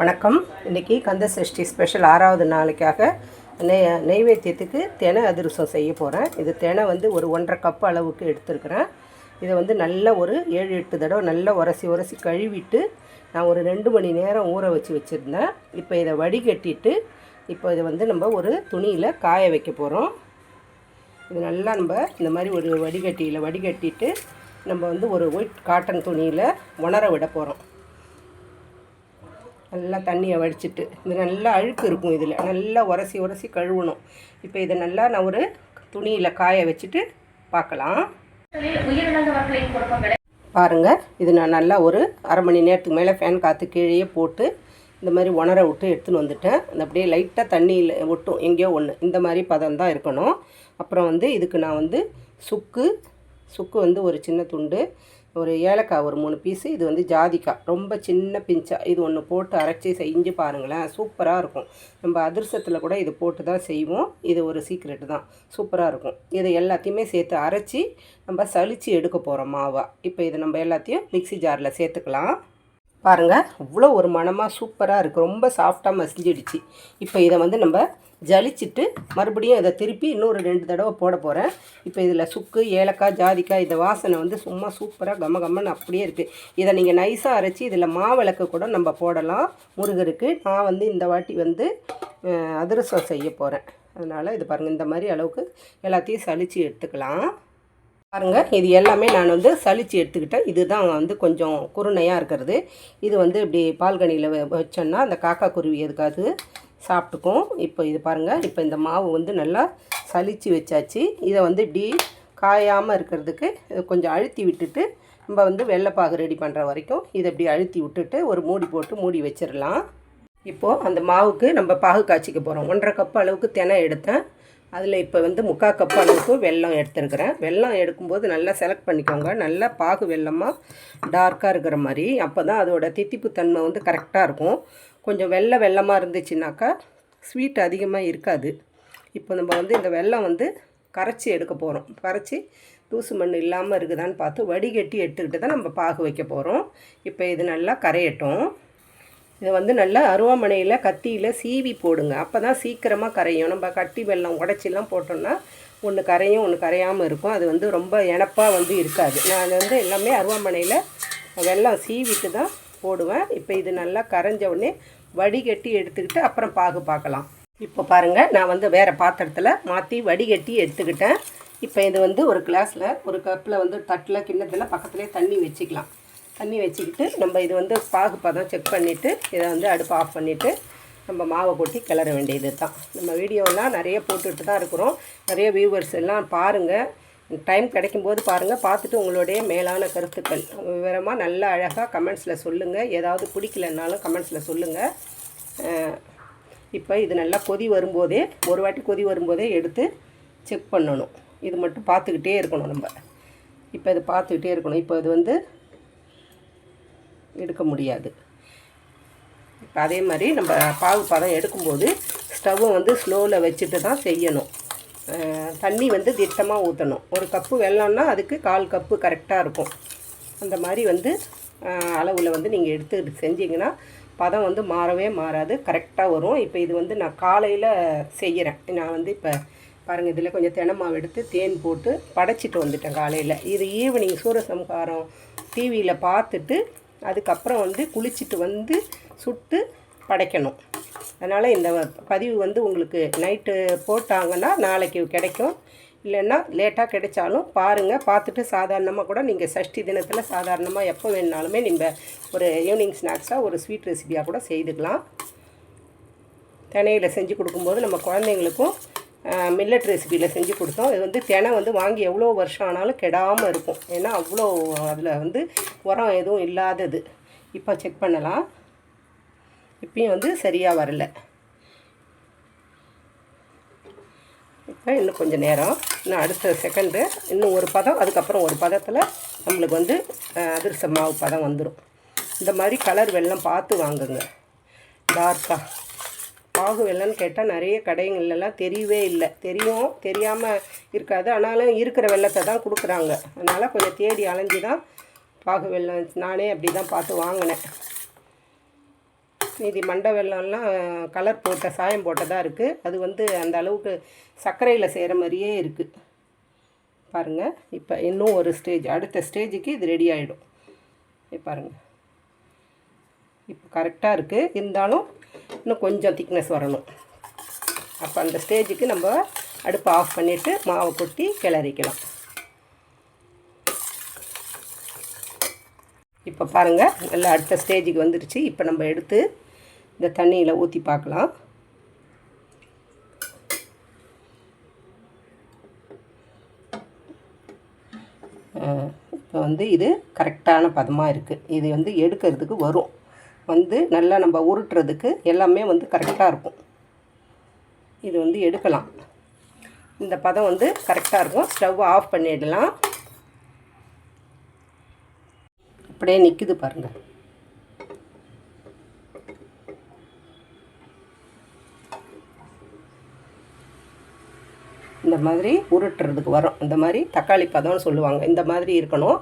வணக்கம். இன்றைக்கி கந்த சஷ்டி ஸ்பெஷல் ஆறாவது நாளைக்காக நெய் நெய்வேத்தியத்துக்கு தெனை அதிரசம் செய்ய போகிறேன் இது தெனை வந்து ஒரு ஒன்றரை கப் அளவுக்கு எடுத்துருக்கிறேன். இதை வந்து நல்ல ஒரு ஏழு எட்டு தடவை நல்லா உரசி உரசி கழுவிட்டு நான் ஒரு ரெண்டு மணி நேரம் ஊற வச்சு வச்சுருந்தேன். இப்போ இதை வடிகட்டிட்டு இப்போ இதை வந்து நம்ம ஒரு துணியில் காய வைக்க போகிறோம் இது நல்லா நம்ம இந்த மாதிரி ஒரு வடிகட்டியில் வடிகட்டிட்டு நம்ம வந்து ஒரு ஒயிட் காட்டன் துணியில் உணர விட போகிறோம் நல்லா தண்ணியை வடிச்சிட்டு இது நல்லா அழுக்கு இருக்கும் இதில். நல்லா உரசி உரசி கழுவணும். இப்போ இதை நல்லா நான் ஒரு துணியில் காய வச்சுட்டு பார்க்கலாம். பாருங்கள் இது நான் நல்லா ஒரு அரை மணி நேரத்துக்கு மேலே ஃபேன் காற்று கீழேயே போட்டு இந்த மாதிரி உணர விட்டு எடுத்துன்னு வந்துட்டேன். அந்த அப்படியே லைட்டாக தண்ணியில் ஒட்டும் எங்கேயோ ஒன்று இந்த மாதிரி பதம் தான் இருக்கணும். அப்புறம் வந்து இதுக்கு நான் வந்து சுக்கு சுக்கு வந்து ஒரு சின்ன துண்டு ஒரு ஏலக்காய் ஒரு மூணு பீஸு இது வந்து ஜாதிக்காய். ரொம்ப சின்ன பிஞ்சா இது ஒன்று போட்டு அரைச்சி செஞ்சு பாருங்களேன். சூப்பராக இருக்கும். நம்ம அதிர்சத்தில் கூட இது போட்டு தான் செய்வோம். இது ஒரு சீக்ரெட்டு தான். சூப்பராக இருக்கும். இதை எல்லாத்தையுமே சேர்த்து அரைச்சி நம்ம சளிச்சு எடுக்க போகிறோம் மாவா. இப்போ இதை நம்ம எல்லாத்தையும் மிக்ஸி ஜாரில் சேர்த்துக்கலாம். பாருங்கள் அவ்வளோ ஒரு மனமாக சூப்பராக இருக்குது ரொம்ப சாஃப்டாக மசிஞ்சிடுச்சு. இப்போ இதை வந்து நம்ம ஜலிச்சிட்டு மறுபடியும் இதை திருப்பி இன்னொரு ரெண்டு தடவை போட போகிறேன் இப்போ இதில் சுக்கு ஏலக்காய் ஜாதிக்காய் இந்த வாசனை வந்து சும்மா சூப்பராக கம கம்மன்னு அப்படியே இருக்குது இதை நீங்கள் நைஸாக அரைச்சி இதில் மாவிளக்கு கூட நம்ம போடலாம். முருகருக்கு நான் வந்து இந்த வாட்டி வந்து அதிரசம் செய்ய போகிறேன் அதனால் இது பாருங்கள் இந்த மாதிரி அளவுக்கு எல்லாத்தையும் சளிச்சு எடுத்துக்கலாம். பாருங்கள் இது எல்லாமே நான் வந்து சளிச்சு எடுத்துக்கிட்டேன். இதுதான் வந்து கொஞ்சம் குருணையாக இருக்கிறது. இது வந்து இப்படி பால்கனியில் வச்சோன்னா அந்த காக்கா குருவி எதுக்காவது சாப்பிட்டுக்கும். இப்போ இது பாருங்கள் இப்போ இந்த மாவு வந்து நல்லா சலிச்சு வச்சாச்சு. இதை வந்து இப்படி காயாமல் இருக்கிறதுக்கு கொஞ்சம் அழுத்தி விட்டுட்டு நம்ம வந்து வெள்ளைப்பாகு ரெடி பண்ணுற வரைக்கும் இதை இப்படி அழுத்தி விட்டுட்டு ஒரு மூடி போட்டு மூடி வச்சிடலாம் இப்போது அந்த மாவுக்கு நம்ம பாகு காய்ச்சிக்க போகிறோம் ஒன்றரை கப் அளவுக்கு தினை எடுத்தேன். அதில் இப்போ வந்து முக்கால் கப் அளவுக்கு வெல்லம் எடுத்துருக்கிறேன். வெல்லம் எடுக்கும்போது நல்லா செலக்ட் பண்ணிக்கோங்க. நல்லா பாகு வெள்ளமாக டார்க்காக இருக்கிற மாதிரி. அப்போ தான் அதோட தித்திப்பு தன்மை வந்து கரெக்டாக இருக்கும். கொஞ்சம் வெள்ளை வெள்ளமாக இருந்துச்சுனாக்கா ஸ்வீட் அதிகமாக இருக்காது. இப்போ நம்ம வந்து இந்த வெல்லம் வந்து கரைச்சி எடுக்க போகிறோம் கரைச்சி தூசு மண் இல்லாமல் இருக்குதான்னு பார்த்து வடிகட்டி எடுத்துக்கிட்டு தான் நம்ம பாகு வைக்க போகிறோம் இப்போ இது நல்லா கரையட்டும். இதை வந்து நல்லா அருவாமனையில் கத்தியில் சீவி போடுங்க. அப்போ தான் சீக்கிரமாக கரையும். நம்ம கட்டி வெல்லம் உடச்சிலாம் போட்டோம்னா ஒன்று கரையும் ஒன்று கரையாமல் இருக்கும். அது வந்து ரொம்ப இனப்பாக வந்து இருக்காது. நான் அது வந்து எல்லாமே அருவாமனையில் வெல்லம் சீவிட்டு தான் போடுவேன். இப்போ இது நல்லா கரைஞ்ச உடனே வடிகட்டி எடுத்துக்கிட்டு அப்புறம் பாகு பார்க்கலாம். இப்போ பாருங்கள் நான் வந்து வேறு பாத்திரத்தில் மாற்றி வடிகட்டி எடுத்துக்கிட்டேன். இப்போ இது வந்து ஒரு கிளாஸில் ஒரு கப்பில் வந்து தட்டில் கிண்ணத்தில் பக்கத்துலேயே தண்ணி வச்சுக்கலாம். தண்ணி வச்சுக்கிட்டு நம்ம இது வந்து பாகு பதம் செக் பண்ணிவிட்டு இதை வந்து அடுப்பு ஆஃப் பண்ணிவிட்டு நம்ம மாவை கொட்டி கிளற வேண்டியது தான். நம்ம வீடியோலாம் நிறைய போட்டுட்டு தான் இருக்கிறோம். நிறைய வியூவர்ஸ் எல்லாம் பாருங்கள் டைம் கிடைக்கும்போது பாருங்கள் பார்த்துட்டு உங்களுடைய மேலான கருத்துக்கள். விவரமாக நல்லா அழகாக கமெண்ட்ஸில் சொல்லுங்கள் ஏதாவது பிடிக்கலன்னாலும் கமெண்ட்ஸில் சொல்லுங்கள் இப்போ இது நல்லா கொதி வரும்போதே ஒரு வாட்டி கொதி வரும்போதே எடுத்து செக் பண்ணணும். இது மட்டும் பார்த்துக்கிட்டே இருக்கணும் நம்ம. இப்போ இது பார்த்துக்கிட்டே இருக்கணும். இப்போ இது வந்து எடுக்க முடியாது. இப்போ அதே மாதிரி நம்ம பாகு பதம் எடுக்கும்போது ஸ்டவ்வை வந்து ஸ்லோவில் வச்சுட்டு தான் செய்யணும். தண்ணி வந்து திட்டமாக ஊற்றணும் ஒரு கப்பு வெள்ளம்னா அதுக்கு கால் கப்பு கரெக்டாக இருக்கும். அந்த மாதிரி வந்து அளவில் வந்து நீங்கள் எடுத்து செஞ்சீங்கன்னா பதம் வந்து மாறவே மாறாது கரெக்டாக வரும். இப்போ இது வந்து நான் காலையில் செய்கிறேன் நான் வந்து இப்போ பாருங்கள் இதில் கொஞ்சம் தினமாவு எடுத்து தேன் போட்டு படைச்சிட்டு வந்துட்டேன் காலையில். இது ஈவினிங் சூரசம்ஹாரம் டிவியில் பார்த்துட்டு அதுக்கப்புறம் வந்து குளிச்சுட்டு வந்து சுட்டு படைக்கணும். அதனால் இந்த பதிவு வந்து உங்களுக்கு நைட்டு போட்டாங்கன்னா நாளைக்கு கிடைக்கும். இல்லைன்னா லேட்டாக கிடைச்சாலும் பாருங்கள் பார்த்துட்டு சாதாரணமாக கூட நீங்கள் சஷ்டி தினத்தில் சாதாரணமாக எப்போ வேணுனாலுமே நீங்கள் ஒரு ஈவினிங் ஸ்நாக்ஸாக ஒரு ஸ்வீட் ரெசிபியாக கூட செய்துக்கலாம். தினையில் செஞ்சு கொடுக்கும்போது நம்ம குழந்தைங்களுக்கும் மில்லட் ரெசிபியில் செஞ்சு கொடுத்தோம். இது வந்து தினை வந்து வாங்கி எவ்வளோ வருஷம் ஆனாலும் கெடாமல் இருக்கும். ஏன்னா அவ்வளோ அதில் வந்து உரம் எதுவும் இல்லாதது. இப்போ செக் பண்ணலாம். இப்பயும் வந்து சரியாக வரல. இப்போ இன்னும் கொஞ்சம் நேரம். இன்னும் அடுத்த செகண்டு இன்னும் ஒரு பதம். அதுக்கப்புறம் ஒரு பதத்தில் நம்மளுக்கு வந்து அதிர்ச மாவு பதம் வந்துடும் இந்த மாதிரி கலர் வெள்ளம் பார்த்து வாங்குங்க. டார்க்காக ஆகுவில்லைன்னு கேட்டால் நிறைய கடைங்கள்லாம் தெரியவே இல்லை. தெரியும் தெரியாமல் இருக்காது. ஆனாலும் இருக்கிற வெள்ளத்தை தான் கொடுக்குறாங்க. அதனால் கொஞ்சம் தேடி அலைஞ்சு தான் பாகு வெள்ளம் நானே அப்படி தான் பார்த்து வாங்கினேன். மீதி மண்டை வெள்ளம்லாம் கலர் போட்ட சாயம் போட்டதாக இருக்குது அது வந்து அந்த அளவுக்கு சர்க்கரையில் செய்கிற மாதிரியே இருக்குது பாருங்கள் இப்போ இன்னும் ஒரு ஸ்டேஜ் அடுத்த ஸ்டேஜுக்கு இது ரெடி ஆகிடும் பாருங்கள் இப்போ கரெக்டாக இருக்குது இருந்தாலும் இன்னும் கொஞ்சம் திக்னஸ் வரணும். அப்போ அந்த ஸ்டேஜுக்கு நம்ம அடுப்பை ஆஃப் பண்ணிவிட்டு மாவை கொட்டி கிளறிக்கலாம். இப்போ பாருங்கள் நல்லா அடுத்த ஸ்டேஜுக்கு வந்துடுச்சு இப்போ நம்ம எடுத்து இந்த தண்ணியில் ஊற்றி பார்க்கலாம். இப்போ வந்து இது கரெக்டான பதமாக இருக்குது இது வந்து எடுக்கிறதுக்கு வரும். வந்து நல்லா நம்ம உருட்டுறதுக்கு எல்லாமே வந்து கரெக்டாக இருக்கும். இது வந்து எடுக்கலாம். இந்த பதம் வந்து கரெக்டாக இருக்கும். ஸ்டவ் ஆஃப் பண்ணிடலாம். அப்படியே நிற்கிது பாருங்கள் இந்த மாதிரி உருட்டுறதுக்கு வரும். இந்த மாதிரி தக்காளி பதம்னு சொல்லுவாங்க. இந்த மாதிரி இருக்கணும்.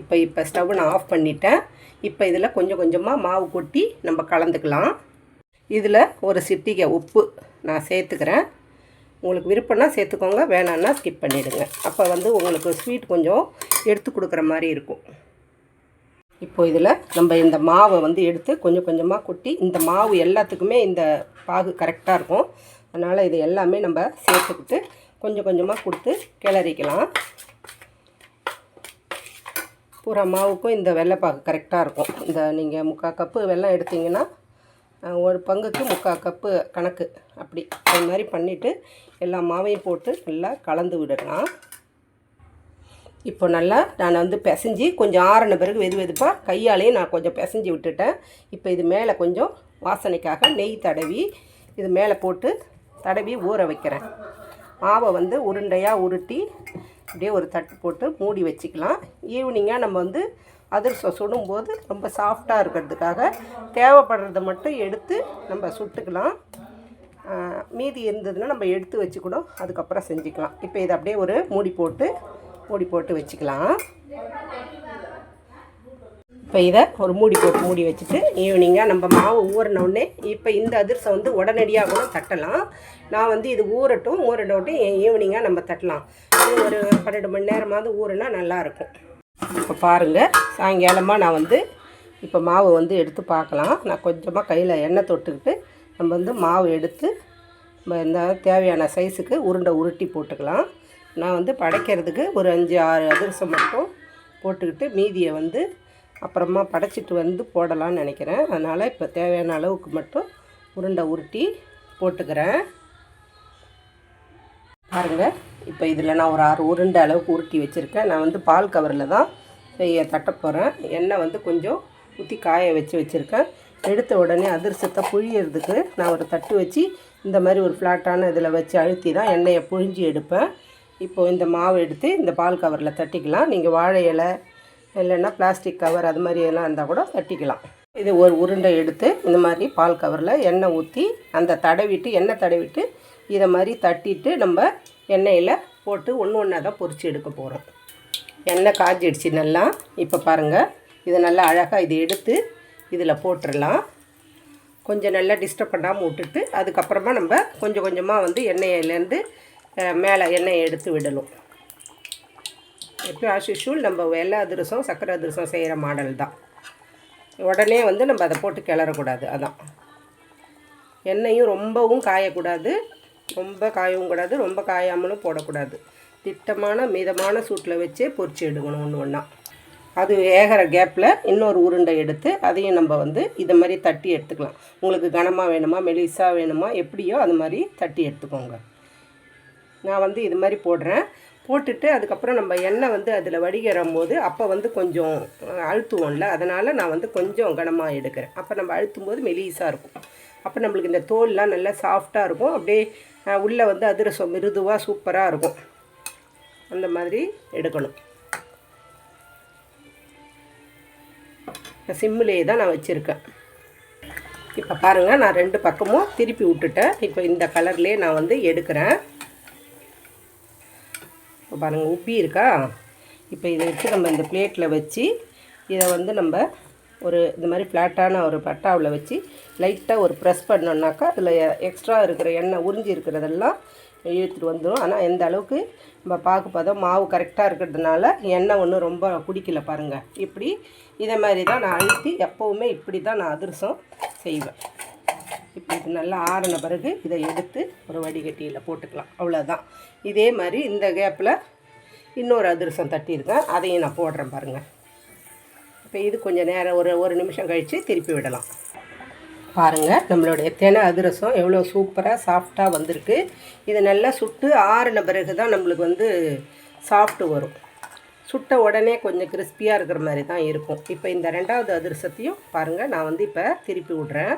இப்போ இப்போ ஸ்டவ் நான் ஆஃப் பண்ணிட்டேன். இப்போ இதில் கொஞ்சம் கொஞ்சமாக மாவு கொட்டி நம்ம கலந்துக்கலாம். இதில் ஒரு சிட்டிகை உப்பு நான் சேர்த்துக்கிறேன். உங்களுக்கு விருப்பம்னா சேர்த்துக்கோங்க. வேணான்னா ஸ்கிப் பண்ணிவிடுங்க அப்போ வந்து உங்களுக்கு ஸ்வீட் கொஞ்சம் எடுத்து கொடுக்குற மாதிரி இருக்கும். இப்போ இதில் நம்ம இந்த மாவை வந்து எடுத்து கொஞ்சம் கொஞ்சமாக கொட்டி இந்த மாவு எல்லாத்துக்குமே இந்த பாகு கரெக்டாக இருக்கும். அதனால் இது எல்லாமே நம்ம சேர்த்துக்கிட்டு கொஞ்சம் கொஞ்சமாக கொடுத்து கிளறிக்கலாம். பூரா மாவுக்கும் இந்த வெள்ளைப்பாகு கரெக்டாக இருக்கும். இந்த நீங்கள் முக்கால் கப்பு வெல்லம் எடுத்தீங்கன்னா ஒரு பங்குக்கு முக்கால் கப்பு கணக்கு. அப்படி அது மாதிரி பண்ணிவிட்டு எல்லா மாவையும் போட்டு நல்லா கலந்து விடலாம். இப்போ நல்லா நான் வந்து பிசைஞ்சு கொஞ்சம் ஆறின பிறகு வெது வெதுப்பாக கையாலேயே நான் கொஞ்சம் பிசைஞ்சு விட்டுட்டேன். இப்போ இது மேலே கொஞ்சம் வாசனைக்காக நெய் தடவி இது மேலே போட்டு தடவி ஊற வைக்கிறேன். மாவை வந்து உருண்டையாக உருட்டி அப்படியே ஒரு தட்டு போட்டு மூடி வச்சுக்கலாம். ஈவினிங்காக நம்ம வந்து அதிரசம் சுடும்போது ரொம்ப சாஃப்டாக இருக்கிறதுக்காக தேவைப்படுறத மட்டும் எடுத்து நம்ம சுட்டுக்கலாம். மீதி இருந்ததுன்னா நம்ம எடுத்து வச்சு கூட அதுக்கப்புறம் செஞ்சுக்கலாம். இப்போ இதை அப்படியே ஒரு மூடி போட்டு மூடி போட்டு வச்சுக்கலாம். இப்போ இதை ஒரு மூடி போட்டு மூடி வச்சுட்டு ஈவினிங்காக நம்ம மாவு ஊறினோடனே இப்போ இந்த அதிரசம் வந்து உடனடியாக கூட தட்டலாம். நான் வந்து இது ஊறட்டும் ஊறினோட்டு ஈவினிங்காக நம்ம தட்டலாம். இது ஒரு பன்னெண்டு மணி நேரமாவது ஊறுனா நல்லாயிருக்கும் இப்போ பாருங்கள் சாயங்காலமாக நான் வந்து இப்போ மாவு வந்து எடுத்து பார்க்கலாம். நான் கொஞ்சமாக கையில் எண்ணெய் தொட்டுக்கிட்டு நம்ம வந்து மாவு எடுத்து நம்ம இந்த தேவையான சைஸுக்கு உருண்டை உருட்டி போட்டுக்கலாம். நான் வந்து படைக்கிறதுக்கு ஒரு அஞ்சு ஆறு அதிரசம் மட்டும் போட்டுக்கிட்டு மீதியை வந்து அப்புறமா படைச்சிட்டு வந்து போடலாம்னு நினைக்கிறேன். அதனால் இப்போ தேவையான அளவுக்கு மட்டும் உருண்டை உருட்டி போட்டுக்கிறேன். பாருங்கள் இப்போ இதில் நான் ஒரு ஆறு உருண்டை அளவுக்கு உருட்டி வச்சுருக்கேன். நான் வந்து பால் கவரில் தான் செய்ய தட்ட போகிறேன் எண்ணெய் வந்து கொஞ்சம் ஊற்றி காய வச்சு வச்சுருக்கேன். எடுத்த உடனே அதிரசத்தை புழியறதுக்கு நான் ஒரு தட்டு வச்சு இந்த மாதிரி ஒரு ஃப்ளாட்டான இதில் வச்சு அழுத்தி தான் எண்ணெயை புழிஞ்சு எடுப்பேன். இப்போது இந்த மாவு எடுத்து இந்த பால் கவரில் தட்டிக்கலாம். நீங்கள் வாழை இலை இல்லைன்னா பிளாஸ்டிக் கவர் அது மாதிரி எல்லாம் இருந்தால் கூட தட்டிக்கலாம். இது ஒரு உருண்டை எடுத்து இந்த மாதிரி பால் கவரில் எண்ணெய் ஊற்றி அந்த தடவிட்டு எண்ணெய் தடவிட்டு இதை மாதிரி தட்டிட்டு நம்ம எண்ணெயில் போட்டு ஒன்று ஒன்றா தான் பொறிச்சு எடுக்க போகிறோம் எண்ணெய் காய்ச்சிடுச்சு நல்லா. இப்போ பாருங்கள் இதை நல்லா அழகாக இதை எடுத்து இதில் போட்டுடலாம் கொஞ்சம் நல்லா டிஸ்டர்ப் பண்ணாமல் விட்டுட்டு அதுக்கப்புறமா நம்ம கொஞ்சம் கொஞ்சமாக வந்து எண்ணெயிலேருந்து மேலே எண்ணெயை எடுத்து விடணும். எப்போ ஆஸ் யூஷுவல் நம்ம வெள்ளை அதிரசம் சக்கரை அதிரசம் செய்கிற மாடல் தான். உடனே வந்து நம்ம அதை போட்டு கிளறக்கூடாது அதான். எண்ணெயும் ரொம்பவும் காயக்கூடாது ரொம்ப காயவும் கூடாது ரொம்ப காயாமலும் போடக்கூடாது. திட்டமான மிதமான சூட்டில் வச்சே பொறிச்சு எடுக்கணும் ஒன்று ஒன்றா அது வேகிற கேப்பில் இன்னொரு உருண்டை எடுத்து அதையும் நம்ம வந்து இதை மாதிரி தட்டி எடுத்துக்கலாம். உங்களுக்கு கனமாக வேணுமா மெலிசாக வேணுமா எப்படியோ அது மாதிரி தட்டி எடுத்துக்கோங்க. நான் வந்து இது மாதிரி போடுறேன். போட்டுட்டு அதுக்கப்புறம் நம்ம எண்ணெய் வந்து அதில் வடிகிறும் போது அப்போ வந்து கொஞ்சம் அழுத்துவோம்ல. அதனால் நான் வந்து கொஞ்சம் கனமாக எடுக்கிறேன். அப்போ நம்ம அழுத்தும் போது மெலீஸாக இருக்கும். அப்போ நம்மளுக்கு இந்த தோல்லாம் நல்லா சாஃப்டாக இருக்கும். அப்படியே உள்ளே வந்து அதிரசம் மிருதுவாக சூப்பராக இருக்கும். அந்த மாதிரி எடுக்கணும். சிம்மிலேயே தான் நான் வச்சுருக்கேன். இப்போ பாருங்கள் நான் ரெண்டு பக்கமும் திருப்பி விட்டுட்டேன். இப்போ இந்த கலர்லேயே நான் வந்து எடுக்கிறேன். பாருங்கள் உப்பி இருக்கா? இப்போ இதை வச்சு நம்ம இந்த பிளேட்டில் வச்சு இதை வந்து நம்ம ஒரு இந்த மாதிரி ஃப்ளாட்டான ஒரு பட்டாவில் வச்சு லைட்டாக ஒரு ப்ரெஸ் பண்ணோன்னாக்கா அதில் எக்ஸ்ட்ரா இருக்கிற எண்ணெய் உறிஞ்சி இருக்கிறதெல்லாம் இழுத்துட்டு வந்துடும் ஆனால் எந்த அளவுக்கு நம்ம பார்க்க பார்த்தோம் மாவு கரெக்டாக இருக்கிறதுனால எண்ணெய் ஒன்றும் ரொம்ப குடிக்கல பாருங்கள் இப்படி இதை மாதிரி தான் நான் அழுத்தி எப்போவுமே இப்படி தான் நான் அதிரசம் செய்வேன். இப்போ இது நல்லா ஆறின பிறகு இதை எடுத்து ஒரு வடிகட்டியில் போட்டுக்கலாம். அவ்வளோதான் இதே மாதிரி இந்த கேப்பில் இன்னொரு அதிரசம் தட்டியிருக்கேன். அதையும் நான் போடுறேன் பாருங்கள் இப்போ இது கொஞ்சம் நேரம் ஒரு ஒரு நிமிஷம் கழித்து திருப்பி விடலாம். பாருங்கள் நம்மளுடைய தெனை அதிரசம் எவ்வளோ சூப்பராக சாஃப்டாக வந்திருக்கு. இது நல்லா சுட்டு ஆறின பிறகு தான் நம்மளுக்கு வந்து சாஃப்ட்டு வரும். சுட்ட உடனே கொஞ்சம் கிறிஸ்பியாக இருக்கிற மாதிரி தான் இருக்கும். இப்போ இந்த ரெண்டாவது அதிரசத்தையும் பாருங்கள் நான் வந்து இப்போ திருப்பி விட்றேன்.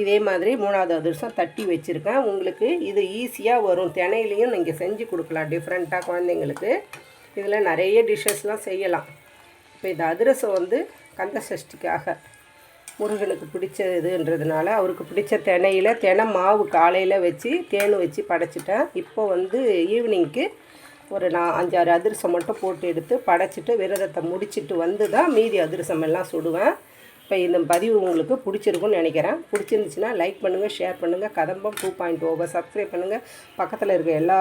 இதே மாதிரி மூணாவது அதிரசம் தட்டி வச்சுருக்கேன். உங்களுக்கு இது ஈஸியாக வரும். தினையிலையும் நீங்கள் செஞ்சு கொடுக்கலாம். டிஃப்ரெண்ட்டாக குழந்தைங்களுக்கு. இதில் நிறைய டிஷ்ஷஸ்லாம் செய்யலாம். இப்போ இந்த அதிரசம் வந்து கந்த சஷ்டிக்காக முருகனுக்கு பிடிச்சதுன்றதுனால அவருக்கு பிடிச்ச தினையில் தினை மாவு காலையில் வச்சு தேன் வச்சு படைச்சிட்டேன். இப்போ வந்து ஈவினிங்க்கு ஒரு நான் அஞ்சாறு அதிரசம் மட்டும் போட்டு எடுத்து படைச்சிட்டு விரதத்தை முடிச்சுட்டு வந்து தான் மீதி அதிரசம் எல்லாம் சுடுவேன். இப்போ இந்த பதிவு உங்களுக்கு பிடிச்சிருக்குன்னு நினைக்கிறேன். பிடிச்சிருந்துச்சுன்னா லைக் பண்ணுங்கள் ஷேர் பண்ணுங்கள் கதம்பம் டூ பாயிண்ட் ஓவர் சப்ஸ்கிரைப் பண்ணுங்கள் பக்கத்தில் இருக்க எல்லா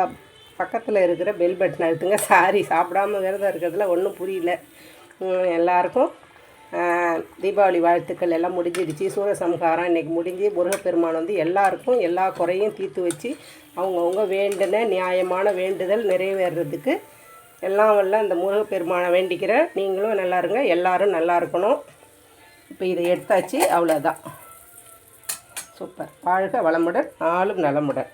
பக்கத்தில் இருக்கிற பெல் பட்டன் அழுத்துங்க. சாரி சாப்பிடாம விரதம் இருக்கிறதுல ஒன்றும் புரியல. எல்லாருக்கும் தீபாவளி வாழ்த்துக்கள் எல்லாம் முடிஞ்சிடுச்சு. சூரசம்ஹாரம் இன்றைக்கி முடிஞ்சு முருகப்பெருமான் வந்து எல்லாருக்கும் எல்லா குறையும் தீர்த்து வச்சு அவங்கவுங்க வேண்டின நியாயமான வேண்டுதல் நிறைவேறுறதுக்கு எல்லாம் வல்ல இந்த முருகப்பெருமானை வேண்டிக்கிறேன் நீங்களும் நல்லா இருங்க. எல்லாரும் நல்லா இருக்கணும். இப்போ இதை எடுத்தாச்சு அவ்வளோதான் சூப்பர். வாழ்க வளமுடன் ஆளும் நலமுடன்.